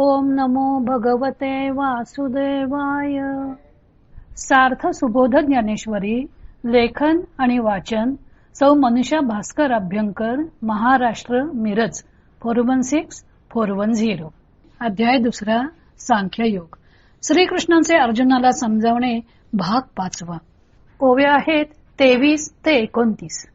ओम नमो भगवते वासुदेवाय. सार्थ सुबोध ज्ञानेश्वरी लेखन आणि वाचन Sau Manusha Bhaskar Abhyankar Maharashtra Miraj four one six four one zero. अध्याय दुसरा सांख्ययोग. श्रीकृष्णांचे अर्जुनाला समजावणे भाग पाचवा. ओव्या आहेत तेवीस ते एकोणतीस.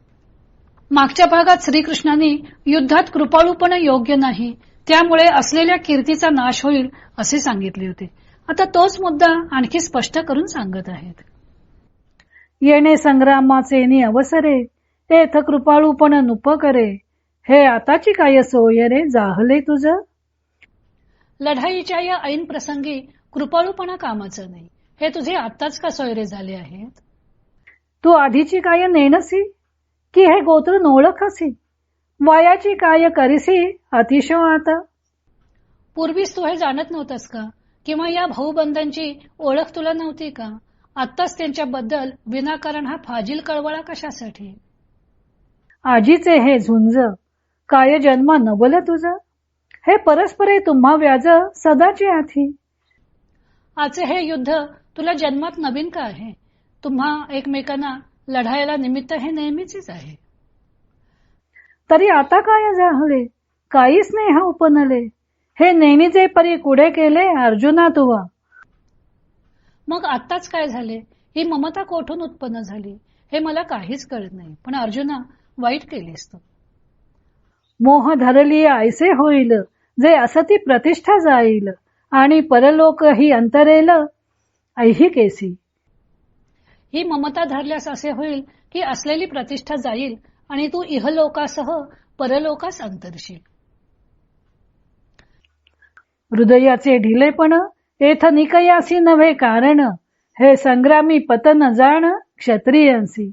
मागच्या भागात श्रीकृष्णांनी युद्धात कृपाळूपण योग्य नाही त्यामुळे असलेल्या कीर्तीचा नाश होईल असे सांगितले होते. आता तोच मुद्दा आणखी स्पष्ट करून सांगत आहेत. येणे संग्रामाचे नि अवसरे तेथ कृपाळूपण नुप करे. हे आताची काय सोय रे जाहले तुझ? लढाईच्या या ऐन प्रसंगी कृपाळूपणा कामाचं नाही. हे तुझे आत्ताच का सोयरे झाले आहेत? तू आधीची काय नेणसी? की हे गोत्र नोळखसी? वयाची काय करीसी अतिशय आता पूर्वीच तू हे जाणत नव्हतस का? किंवा या भाऊबंधांची ओळख तुला नव्हती का? आत्ताच त्यांच्याबद्दल विनाकारण हा फाजील कळवळा कशासाठी? आजीचे हे झुंज काय जन्म नवल तुझ? हे परस्परे तुम्हा व्याज सदाची आथी. आजचे हे युद्ध तुला जन्मात नवीन का आहे? तुम्हा एकमेकांना लढायला निमित्त हे नेहमीच आहे. तरी आता काय झाले? काहीच नाही हा उपनले. हे नेहमीचे परी कुडे केले अर्जुना तुवा? मग आत्ताच काय झाले? ही ममता कोठून उत्पन्न झाली? हे मला काहीच कळत नाही. पण अर्जुना वाईट केलेस तू. मोह धरली ऐसे होईल जे असती प्रतिष्ठा जाईल. आणि परलोक ही अंतरेल. ऐही केसी. ही ममता धरल्यास असे होईल की असलेली प्रतिष्ठा जाईल आणि तू इहलोकासह परलोकास अंतरशील. हृदयाचे ढिलेपण येथ निकयासी नव्हे कारण हे संग्रामी पतन जाण क्षत्रियांसी.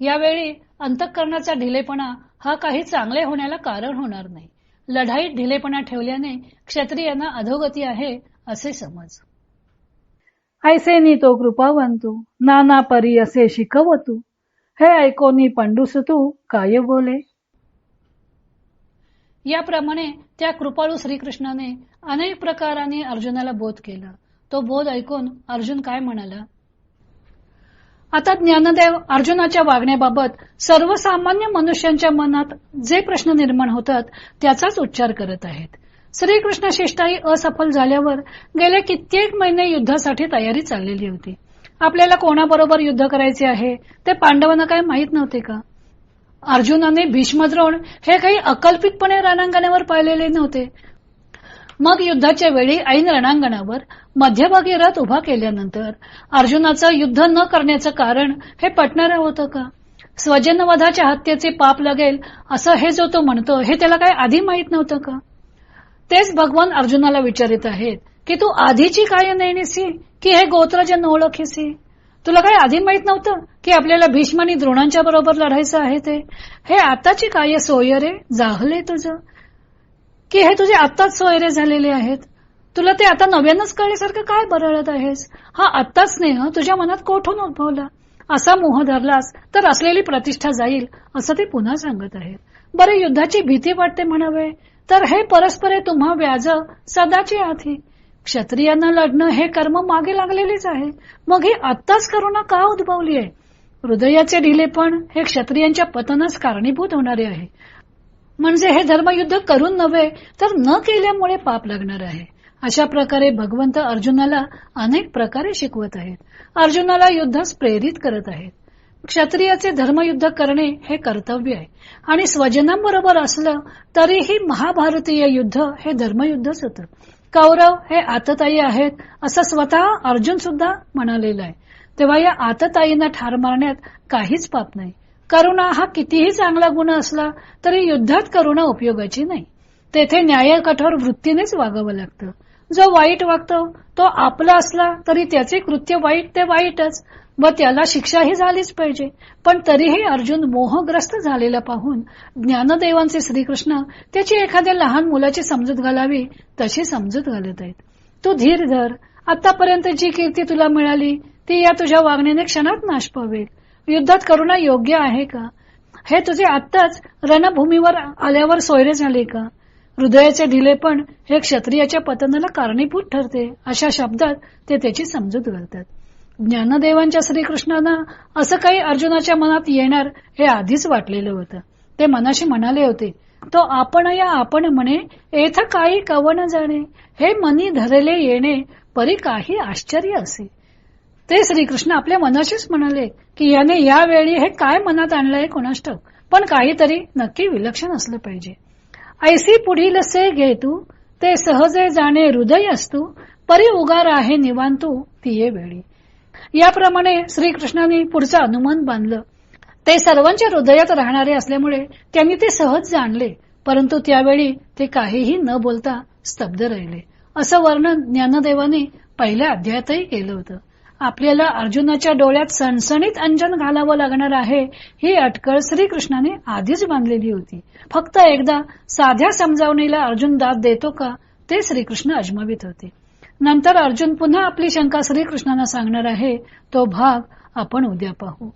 यावेळी अंतःकरणाचा ढिलेपणा हा काही चांगले होण्याला कारण होणार नाही. लढाईत ढिलेपणा ठेवल्याने क्षत्रियांना अधोगती आहे असे समज. ऐसे तो कृपावंतू नाना परी असे शिकवतू. हे ऐकोनी पंडूस तू काय बोले? याप्रमाणे त्या कृपाळू श्रीकृष्णाने अनेक प्रकाराने अर्जुनाला बोध केला. तो बोध ऐकून अर्जुन काय म्हणाला? आता ज्ञानदेव अर्जुनाच्या वागण्याबाबत सर्वसामान्य मनुष्यांच्या मनात जे प्रश्न निर्माण होतात त्याचाच उच्चार करत आहेत. श्रीकृष्ण शिष्टाई असफल झाल्यावर गेले कित्येक महिने युद्धासाठी तयारी चाललेली होती. आपल्याला कोणाबरोबर युद्ध करायचे आहे? ते पांडवांना काय माहीत नव्हते का? अर्जुनाने भीष्मद्रोण हे काही अकल्पितपणे रणांगणावर पाहिलेले नव्हते. मग युद्धाच्या वेळी ऐन रणांगणावर मध्यभागी रथ उभा केल्यानंतर अर्जुनाचं युद्ध न करण्याचं कारण हे पटणारं होतं का? स्वजनवधाच्या हत्येचे पाप लागेल असं हे जो तो म्हणतो हे त्याला काय आधी माहीत नव्हतं का? तेच भगवान अर्जुनाला विचारित आहेत. की तू आधीची काय नेणीसी की हे गोत्रजन ओळखीसी तुला काय आधी माहीत नव्हतं की आपल्याला भीष्म आणि द्रोणांच्या बरोबर लढायचं आहे ते? हे आताची काय सोय रे जाहले तुझं? की हे तुझे आत्ताच सोयरे झालेले आहेत? तुला ते आता नव्यानच कळल्यासारखं काय बरळत आहेस? हा आत्ताच स्नेह तुझ्या मनात कोठून उद्भवला? असा मोह धरलास तर असलेली प्रतिष्ठा जाईल असं ते पुन्हा सांगत आहेत. बरे युद्धाची भीती वाटते म्हणावे तर हे परस्परे तुम्हा व्याज सदाची आधी. क्षत्रियांना लढणं हे कर्म मागे लागलेलेच आहे मग ही आत्ताच करुणा का उद्भवली आहे? हृदयाचे ढिलेपण हे क्षत्रियांच्या पतनास कारणीभूत होणारे आहे. म्हणजे हे धर्मयुद्ध करून नव्हे तर न केल्यामुळे पाप लागणार आहे. अशा प्रकारे भगवंत अर्जुनाला अनेक प्रकारे शिकवत आहेत. अर्जुनाला युद्धास प्रेरित करत आहेत. क्षत्रियाचे धर्मयुद्ध करणे हे कर्तव्य आहे. आणि स्वजनांबरोबर असलं तरीही महाभारतीय युद्ध हे धर्मयुद्धच होतं. कौरव हे आतताई आहेत असं स्वतः अर्जुन सुद्धा म्हणालेलं आहे. तेव्हा या आतताईंना ठार मारण्यात काहीच पाप नाही. करुणा हा कितीही चांगला गुण असला तरी युद्धात करुणा उपयोगाची नाही. तेथे न्याय कठोर वृत्तीनेच वागावं लागतं. जो वाईट वागतो तो आपला असला तरी त्याचे कृत्य वाईट ते वाईटच. व त्याला शिक्षाही झालीच पाहिजे. पण तरीही अर्जुन मोहग्रस्त झालेला पाहून ज्ञानदेवांचे श्रीकृष्ण त्याची एखाद्या लहान मुलाची समजूत घालावी तशी समजूत घालत आहेत. तू धीर धर. आतापर्यंत जी कीर्ती तुला मिळाली ती या तुझ्या वागण्याने क्षणात नाश पावेल. युद्धात करुणा योग्य आहे का? हे तुझे आत्ताच रणभूमीवर आल्यावर सोयरे झाले का? हृदयाचे ढिलेपण हे क्षत्रियाच्या पतनाला कारणीभूत ठरते अशा शब्दात ते त्याची समजूत घालतात. ज्ञानदेवांच्या श्रीकृष्णांना असं काही अर्जुनाच्या मनात येणार हे आधीच वाटलेलं होतं. ते मनाशी म्हणाले होते तो आपण या आपण म्हणे येथ काही कवन जाणे हे मनी धरले येणे परी काही आश्चर्य असे. ते श्रीकृष्ण आपल्या मनाशीच म्हणाले की याने यावेळी हे काय मनात आणलंय कोणाष्ट? पण काहीतरी नक्की विलक्षण असलं पाहिजे. ऐसी पुढील से घे तू ते सहजे जाणे हृदय असतू परी उगार आहे निवांतू तिये वेळी. याप्रमाणे श्रीकृष्णाने पुढचं अनुमान बांधलं. ते सर्वांच्या हृदयात राहणारे असल्यामुळे त्यांनी ते सहज जाणले परंतु त्यावेळी ते काहीही न बोलता स्तब्ध राहिले. असं वर्णन ज्ञानदेवाने पहिल्या अध्यायातही केलं होतं. आपल्याला अर्जुनाच्या डोळ्यात सणसणीत अंजन घालावं लागणार आहे ही अटकळ श्रीकृष्णाने आधीच बांधलेली होती. फक्त एकदा साध्या समजावणीला अर्जुन दाद देतो का ते श्रीकृष्ण अजमावित होते. नंतर अर्जुन पुन्हा आपली शंका श्रीकृष्णांना सांगणार आहे तो भाग आपण उद्या पाहू.